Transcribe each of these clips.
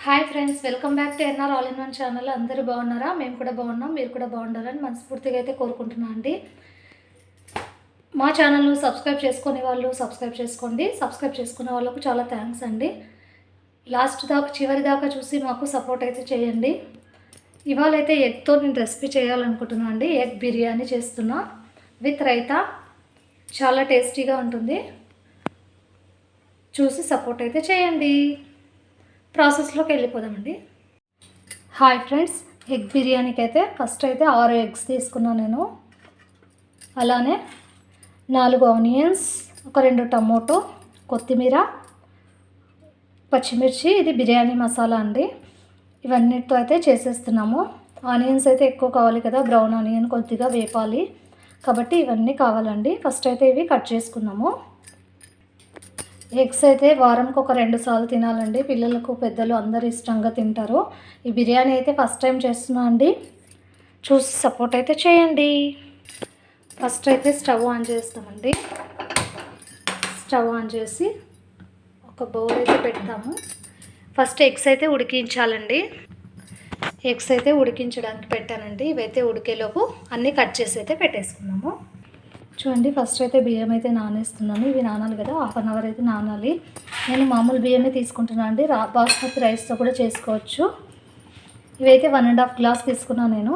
Hi friends welcome back to NR all in one channel అందరూ బాగున్నారా? మేము కూడా బాగున్నాం మీరు కూడా బాగుండాలని మనస్ఫూర్తిగా అయితే కోరుకుంటున్నాం అండి. మా ఛానల్ను సబ్స్క్రైబ్ చేసుకునే వాళ్ళు సబ్స్క్రైబ్ చేసుకోండి. సబ్స్క్రైబ్ చేసుకునే వాళ్ళకు చాలా థ్యాంక్స్ అండి. లాస్ట్ దాకా చివరి దాకా చూసి మాకు సపోర్ట్ అయితే చేయండి. ఇవాళ అయితే ఎగ్తో నేను రెసిపీ చేయాలనుకుంటున్నాను అండి. ఎగ్ బిర్యానీ చేస్తున్నా. విత్ రైతా. చాలా టేస్టీగా ఉంటుంది. చూసి సపోర్ట్ అయితే చేయండి. ప్రాసెస్లోకి వెళ్ళిపోదామండి. హాయ్ ఫ్రెండ్స్ ఎగ్ బిర్యానీకి అయితే ఫస్ట్ అయితే ఆరు ఎగ్స్ తీసుకున్నాను నేను. అలానే నాలుగు ఆనియన్స్ ఒక రెండు టమోటో కొత్తిమీర పచ్చిమిర్చి ఇది బిర్యానీ మసాలా అండి. ఇవన్నిటితో అయితే చేసేస్తున్నాము. ఆనియన్స్ అయితే ఎక్కువ కావాలి కదా బ్రౌన్ ఆనియన్ కొద్దిగా వేపాలి. కాబట్టి ఇవన్నీ కావాలండి. ఫస్ట్ అయితే ఇవి కట్ చేసుకున్నాము. ఎగ్స్ అయితే వారంకి ఒక రెండు సార్లు తినాలండి. పిల్లలకు పెద్దలు అందరు ఇష్టంగా తింటారు. ఈ బిర్యానీ అయితే ఫస్ట్ టైం చేస్తున్నా అండి. చూసి సపోర్ట్ అయితే చేయండి. ఫస్ట్ అయితే స్టవ్ ఆన్ చేస్తామండి. స్టవ్ ఆన్ చేసి ఒక బౌల్ అయితే పెడతాము. ఫస్ట్ ఎగ్స్ అయితే ఉడికించాలండి. ఎగ్స్ అయితే ఉడికించడానికి పెట్టానండి. ఇవైతే ఉడికేలోపు అన్నీ కట్ చేసి అయితే పెట్టేసుకున్నాము. చూడండి ఫస్ట్ అయితే బియ్యం అయితే నానేస్తున్నాను. ఇవి నానాలి కదా హాఫ్ అన్ అవర్ అయితే నానాలి. నేను మామూలు బియ్యమే తీసుకుంటున్నాను అండి. రా బాస్మతి రైస్తో కూడా చేసుకోవచ్చు. ఇవైతే వన్ అండ్ హాఫ్ గ్లాస్ తీసుకున్నాను నేను.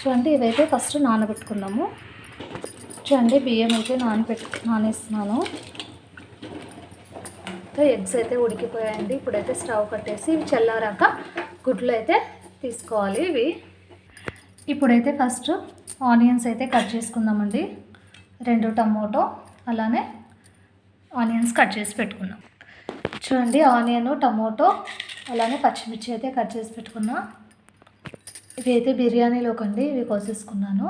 చూడండి ఇవైతే ఫస్ట్ నానబెట్టుకున్నాము చూడండి బియ్యం అయితే నానబెట్టు నానేస్తున్నాను. ఎగ్స్ అయితే ఉడికిపోయాయండి. ఇప్పుడైతే స్టవ్ కట్టేసి ఇవి చల్లారాక గుడ్లు అయితే తీసుకోవాలి ఇవి. ఇప్పుడైతే ఫస్ట్ ఆనియన్స్ అయితే కట్ చేసుకుందామండి. రెండు టమోటో అలానే ఆనియన్స్ కట్ చేసి పెట్టుకున్నాం. చూడండి ఆనియన్ టమోటో అలానే పచ్చిమిర్చి అయితే కట్ చేసి పెట్టుకున్నా. ఇవి అయితే బిర్యానీలోకి అండి ఇవి కోసేసుకున్నాను.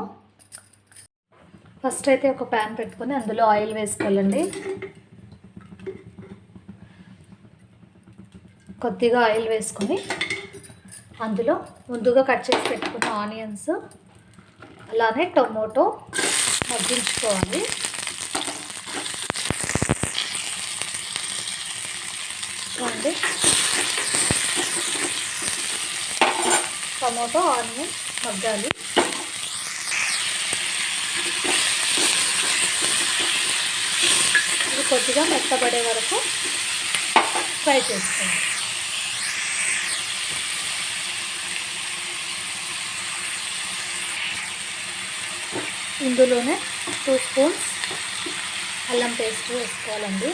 ఫస్ట్ అయితే ఒక ప్యాన్ పెట్టుకొని అందులో ఆయిల్ వేసుకోవాలండి. కొద్దిగా ఆయిల్ వేసుకొని అందులో ముందుగా కట్ చేసి పెట్టుకున్న ఆనియన్స్ అలానే టొమాటో మగ్గించుకోవాలి. చూడండి. టమాటో ఆనియన్ మగ్గాలి. ఇది కొద్దిగా మెత్తబడే వరకు ఫ్రై చేసుకోవాలి. ఇందులోనే టూ స్పూన్స్ అల్లం పేస్ట్ వేసుకోవాలండి.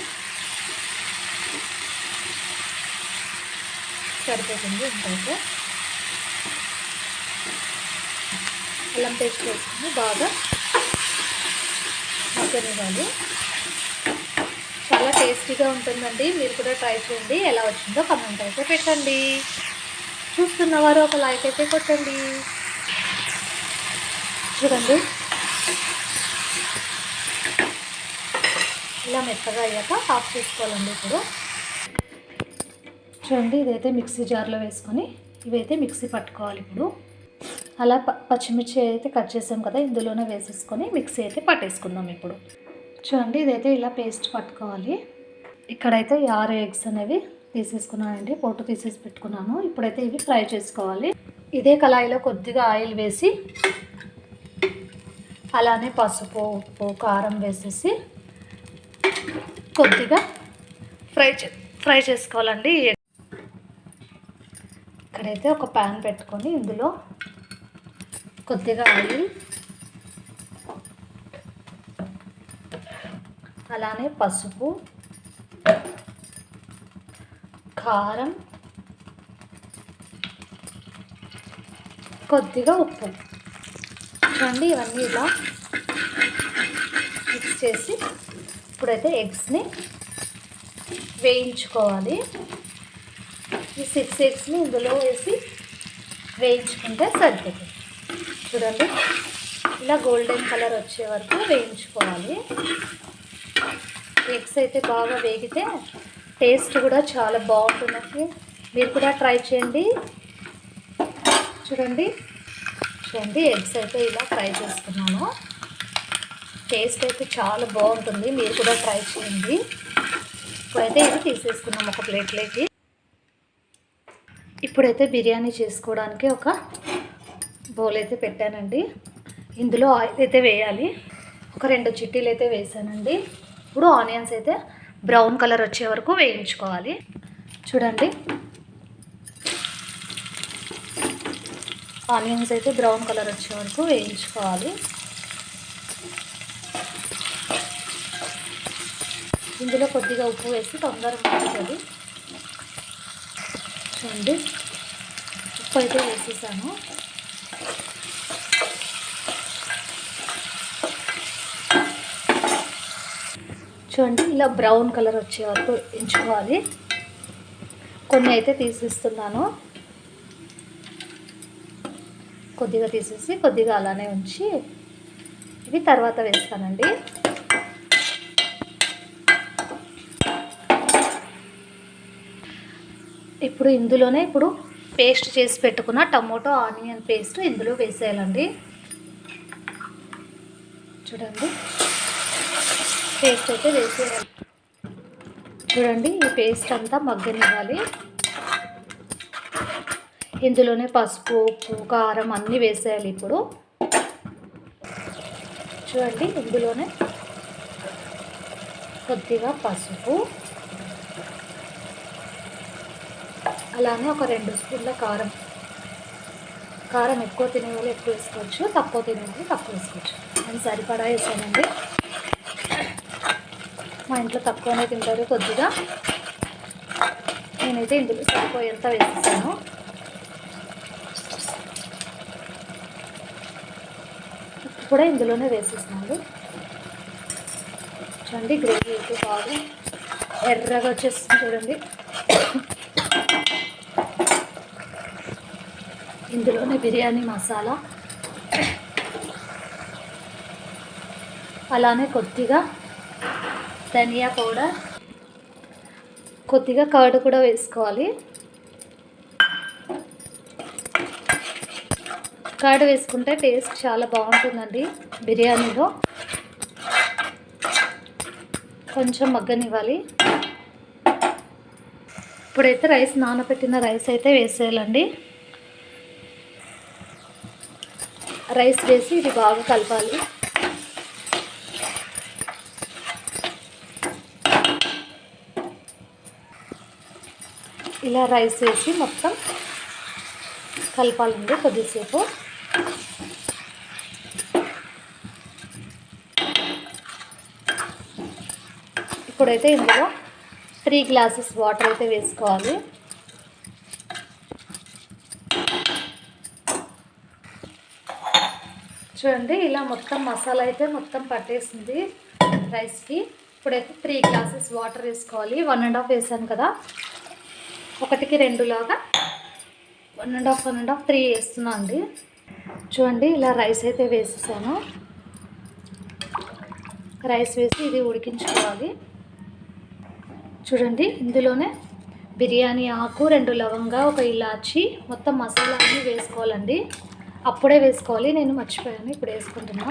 సరిపోతుంది ఇంకైతే అల్లం పేస్ట్ వేసుకుని బాగా మగ్గనివ్వాలి. చాలా టేస్టీగా ఉంటుందండి. మీరు కూడా ట్రై చేయండి. ఎలా వచ్చిందో కమెంట్ అయితే పెట్టండి. చూస్తున్నవారు ఒక లైక్ అయితే కొట్టండి. చూడండి. ఇలా మెత్తగా అయ్యాక ఆఫ్ చేసుకోవాలండి ఇప్పుడు. చూడండి ఇదైతే మిక్సీ జార్లో వేసుకొని ఇవైతే మిక్సీ పట్టుకోవాలి ఇప్పుడు. అలా ప పచ్చిమిర్చి అయితే కట్ చేసాం కదా ఇందులోనే వేసేసుకొని మిక్సీ అయితే పట్టేసుకుందాం ఇప్పుడు. చూడండి ఇదైతే ఇలా పేస్ట్ పట్టుకోవాలి. ఇక్కడైతే ఆరు ఎగ్స్ అనేవి తీసేసుకున్నానండి పొట్టు తీసేసి పెట్టుకున్నాను ఇప్పుడైతే ఇవి ఫ్రై చేసుకోవాలి. ఇదే కళాయిలో కొద్దిగా ఆయిల్ వేసి అలానే పసుపు ఉప్పు కారం వేసేసి కొద్దిగా ఫ్రై చే ఫ్రై చేసుకోవాలండి. ఇక్కడైతే ఒక ప్యాన్ పెట్టుకొని ఇందులో కొద్దిగా ఆయిల్ అలానే పసుపు కారం కొద్దిగా ఉప్పు. చూడండి ఇవన్నీ ఇలా మిక్స్ చేసి ఇప్పుడైతే ఎగ్స్ని వేయించుకోవాలి. ఈ సిక్స్ ఎగ్స్ని ఇందులో వేసి వేయించుకుంటే సరిపోతుంది. చూడండి ఇలా గోల్డెన్ కలర్ వచ్చే వరకు వేయించుకోవాలి. ఎగ్స్ అయితే బాగా వేగితే టేస్ట్ కూడా చాలా బాగుంటుంది. మీరు కూడా ట్రై చేయండి. చూడండి చూడండి ఎగ్స్ అయితే ఇలా ఫ్రై చేసుకున్నాను టేస్ట్ అయితే చాలా బాగుంటుంది. మీరు కూడా ట్రై చేయండి. ఇప్పుడైతే ఇది తీసేసుకున్నాం ఒక ప్లేట్లోకి. ఇప్పుడైతే బిర్యానీ చేసుకోవడానికి ఒక బౌల్ అయితే పెట్టానండి. ఇందులో ఆయిల్ అయితే వేయాలి. ఒక రెండు చిట్టీలు అయితే వేసానండి. ఇప్పుడు ఆనియన్స్ అయితే బ్రౌన్ కలర్ వచ్చే వరకు వేయించుకోవాలి. చూడండి. ఆనియన్స్ అయితే బ్రౌన్ కలర్ వచ్చే వరకు వేయించుకోవాలి. ఇందులో కొద్దిగా ఉప్పు వేసి తొందరగా మగ్గుతుంది. చూడండి. ఉప్పు అయితే వేసేసాను. చూడండి ఇలా బ్రౌన్ కలర్ వచ్చే వరకు ఎంచుకోవాలి. కొన్ని అయితే తీసిస్తున్నాను. కొద్దిగా తీసేసి కొద్దిగా అలానే ఉంచి ఇవి తర్వాత వేస్తానండి. ఇప్పుడు ఇందులోనే ఇప్పుడు పేస్ట్ చేసి పెట్టుకున్న టమోటో ఆనియన్ పేస్ట్ ఇందులో వేసేయాలండి. చూడండి. పేస్ట్ అయితే వేసేయాలి. చూడండి ఈ పేస్ట్ అంతా మగ్గనివ్వాలి. ఇందులోనే పసుపు ఉప్పు కారం అన్నీ వేసేయాలి ఇప్పుడు. చూడండి ఇందులోనే కొద్దిగా పసుపు. అలానే ఒక రెండు స్పూన్ల కారం. కారం ఎక్కువ తినే వాళ్ళు ఎక్కువ వేసుకోవచ్చు తక్కువ తినే వాళ్ళు తక్కువ వేసుకోవచ్చు. నేను సరిపడా వేసానండి. మా ఇంట్లో తక్కువనే తింటారు కొద్దిగా. నేనైతే ఇందులో సరిపోయేంత వేసేసాను. ఉప్పు కూడా ఇందులోనే వేసేసినాను చూడండి గ్రేవీ అయితే బాగా ఎర్రగా వచ్చేస్తుంది చూడండి. ఇందులోనే బిర్యానీ మసాలా. అలానే కొద్దిగా ధనియా పౌడర్. కొద్దిగా కర్డ్ కూడా వేసుకోవాలి. కర్డ్ వేసుకుంటే టేస్ట్ చాలా బాగుంటుందండి బిర్యానీలో. కొంచెం మగ్గనివ్వాలి. ఇప్పుడైతే రైస్ నానబెట్టిన రైస్ అయితే వేసేయాలండి. రైస్ వేసి ఇది బాగా కలపాలి. ఇలా రైస్ వేసి మొత్తం కలపాలండి కొద్దిసేపు. ఇప్పుడైతే ఇందులో త్రీ గ్లాసెస్ వాటర్ అయితే వేసుకోవాలి. చూడండి ఇలా మొత్తం మసాలా అయితే మొత్తం పట్టేసింది రైస్కి. ఇప్పుడైతే త్రీ గ్లాసెస్ వాటర్ వేసుకోవాలి. వన్ అండ్ హాఫ్ వేసాను కదా. ఒకటికి రెండులాగా. One and half one and half three వేస్తున్నా అండి. చూడండి ఇలా రైస్ అయితే వేసేసాను. రైస్ వేసి ఇది ఉడికించుకోవాలి. చూడండి ఇందులోనే బిర్యానీ ఆకు రెండు లవంగా ఒక ఇలాచి మొత్తం మసాలా అన్నీ వేసుకోవాలండి. అప్పుడే వేసుకోవాలి నేను మర్చిపోయాను ఇప్పుడు వేసుకుంటున్నా.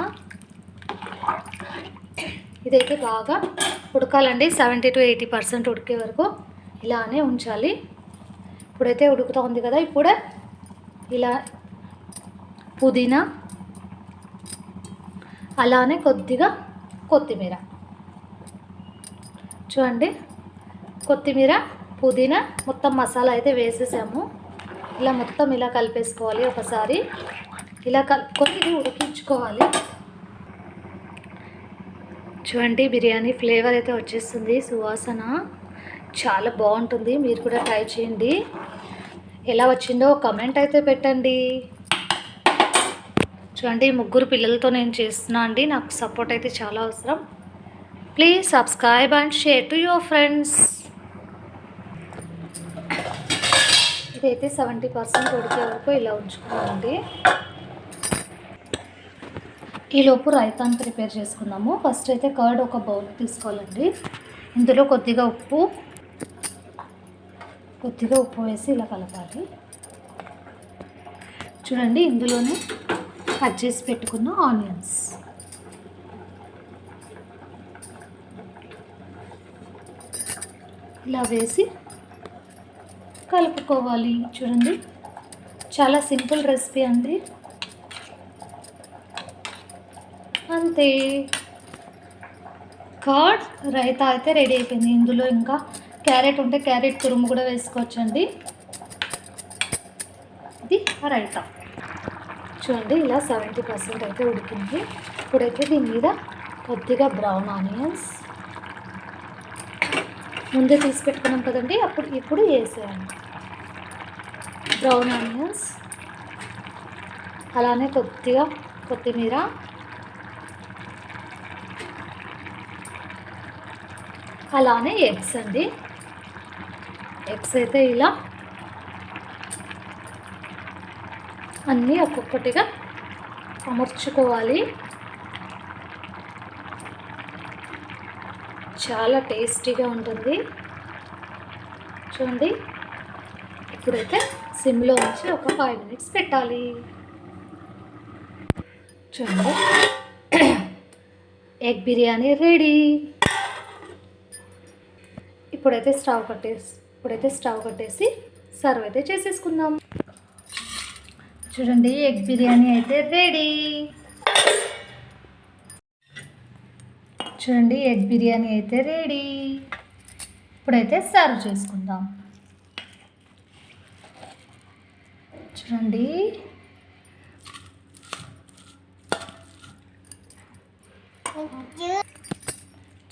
ఇదైతే బాగా ఉడకాలండి సెవెంటీ టు ఎయిటీ పర్సెంట్ ఉడికే వరకు ఇలానే ఉంచాలి. ఇప్పుడైతే ఉడుకుతోంది కదా ఇప్పుడే ఇలా పుదీనా అలానే కొద్దిగా కొత్తిమీర. చూడండి కొత్తిమీర పుదీనా మొత్తం మసాలా అయితే వేసేసాము. ఇలా మొత్తం ఇలా కలిపేసుకోవాలి ఒకసారి. ఇలా కలుపుకొని ఇది ఉడికించుకోవాలి. చూడండి బిర్యానీ ఫ్లేవర్ అయితే వచ్చేస్తుంది. సువాసన చాలా బాగుంటుంది. మీరు కూడా ట్రై చేయండి. ఎలా వచ్చిందో కమెంట్ అయితే పెట్టండి. చూడండి ముగ్గురు పిల్లలతో నేను చేస్తున్నా అండి. నాకు సపోర్ట్ అయితే చాలా అవసరం. Please subscribe and share to your friends. ఇదైతే సెవెంటీ పర్సెంట్ ఉడికే వరకు ఇలా ఉంచుకున్నామండి ఈలోపు రైతాన్ని ప్రిపేర్ చేసుకుందాము. ఫస్ట్ అయితే కర్డ్ ఒక బౌల్ తీసుకోవాలండి. ఇందులో కొద్దిగా ఉప్పు కొద్దిగా ఉప్పు వేసి ఇలా కలపాలి. చూడండి ఇందులోనే కట్ చేసి పెట్టుకున్న ఆనియన్స్. ఇలా వేసి కలుపుకోవాలి. చూడండి చాలా సింపుల్ రెసిపీ అండి. అంతే. కర్డ్ రైతా అయితే రెడీ అయిపోయింది. ఇందులో ఇంకా క్యారెట్ ఉంటే క్యారెట్ తురుము కూడా వేసుకోవచ్చండి. ఇది రైతా. చూడండి ఇలా సెవెంటీ పర్సెంట్ అయితే ఉడికింది. ఇప్పుడైతే దీని మీద కొద్దిగా బ్రౌన్ ఆనియన్స్. ముందే తీసి పెట్టుకున్నాం కదండి అప్పుడు ఇప్పుడు వేసేయాలి బ్రౌన్ ఆనియన్స్. అలానే కొద్దిగా కొత్తిమీర అలానే ఎగ్స్ అండి. ఎగ్స్ అయితే ఇలా అన్నీ ఒక్కొక్కటిగా అమర్చుకోవాలి. చాలా టేస్టీగా ఉంటుంది. చూడండి. ఇప్పుడైతే సిమ్లో ఉంచి ఒక ఫైవ్ మినిట్స్ పెట్టాలి. చూడండి. Egg biryani ready. ఇప్పుడైతే స్టవ్ కట్టేసి ఇప్పుడైతే స్టవ్ కట్టేసి సర్వ్ అయితే చేసేసుకుందాం. చూడండి ఎగ్ బిర్యానీ అయితే రెడీ. చూడండి ఎగ్ బిర్యానీ అయితే రెడీ. ఇప్పుడైతే సర్వ్ చేసుకుందాం. చూడండి.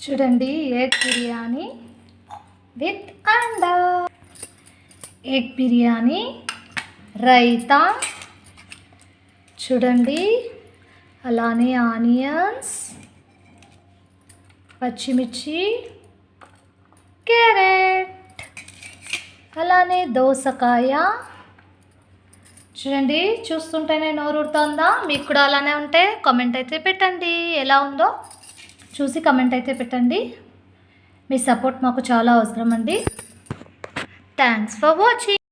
చూడండి ఎగ్ బిర్యానీ విత్ అండా. ఎగ్ బిర్యానీ రైతా చూడండి అలానే ఆనియన్స్ పచ్చిమిర్చి క్యారెట్ అలానే దోసకాయ. చూడండి చూస్తుంటేనే నోరుడుతోందా మీకు కూడా అలానే ఉంటే కామెంట్ అయితే పెట్టండి. ఎలా ఉందో చూసి కమెంట్ అయితే పెట్టండి. మీ సపోర్ట్ మాకు చాలా అవసరం అండి థ్యాంక్స్ ఫర్ వాచింగ్